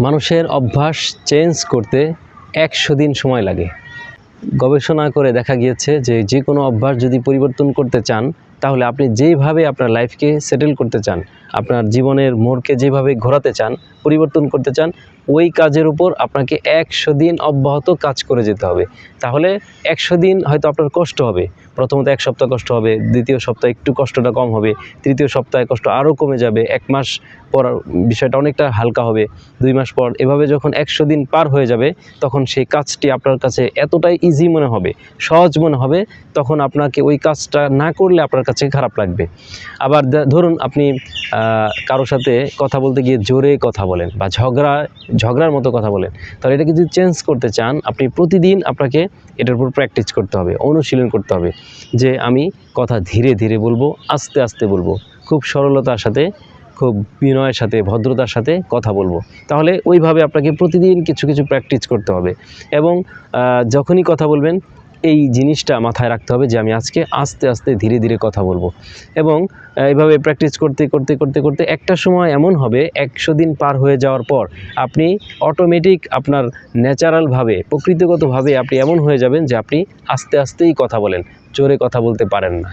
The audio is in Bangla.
মানুষের অভ্যাস চেঞ্জ করতে একশো দিন সময় লাগে। গবেষণা করে দেখা গিয়েছে যে যে কোনো অভ্যাস যদি পরিবর্তন করতে চান তাহলে আপনি যেইভাবে আপনার লাইফকে সেটেল করতে চান, আপনার জীবনের মোড়কে যেভাবে ঘোরাতে চান, পরিবর্তন করতে চান, ওই কাজের উপর আপনাকে একশো দিন অব্যাহত কাজ করে যেতে হবে। তাহলে একশো দিন হয়তো আপনার কষ্ট হবে। প্রথমত এক সপ্তাহ কষ্ট হবে, দ্বিতীয় সপ্তাহে একটু কষ্টটা কম হবে, তৃতীয় সপ্তাহে কষ্ট আরও কমে যাবে, এক মাস পর বিষয়টা অনেকটা হালকা হবে, দুই মাস পর। এভাবে যখন একশো দিন পার হয়ে যাবে, তখন সেই কাজটি আপনার কাছে এতটাই ইজি মনে হবে, সহজ মনে হবে, তখন আপনাকে ওই কাজটা না করলে আপনার কাছে খারাপ লাগবে। আবার ধরুন আপনি কারোর সাথে কথা বলতে গিয়ে জোরে কথা বলেন বা ঝগড়া, ঝগড়ার মতো কথা বলেন, তাহলে এটাকে যদি চেঞ্জ করতে চান, আপনি প্রতিদিন আপনাকে এটার উপর প্র্যাকটিস করতে হবে, অনুশীলন করতে হবে যে আমি কথা ধীরে ধীরে বলব, আস্তে আস্তে বলব, খুব সরলতার সাথে, খুব বিনয়ের সাথে, ভদ্রতার সাথে কথা বলব। তাহলে ওইভাবে আপনাকে প্রতিদিন কিছু কিছু প্র্যাকটিস করতে হবে এবং যখনই কথা বলবেন এই জিনিসটা মাথায় রাখতে হবে যে আমি আজকে আস্তে আস্তে ধীরে ধীরে কথা বলব। এবং এভাবে এইভাবে প্র্যাকটিস করতে করতে করতে করতে একটা সময় এমন হবে, একশো দিন পার হয়ে যাওয়ার পর আপনি অটোমেটিক আপনার ন্যাচারালভাবে প্রকৃতিগতভাবে আপনি এমন হয়ে যাবেন যে আপনি আস্তে আস্তেই কথা বলেন, জোরে কথা বলতে পারেন না।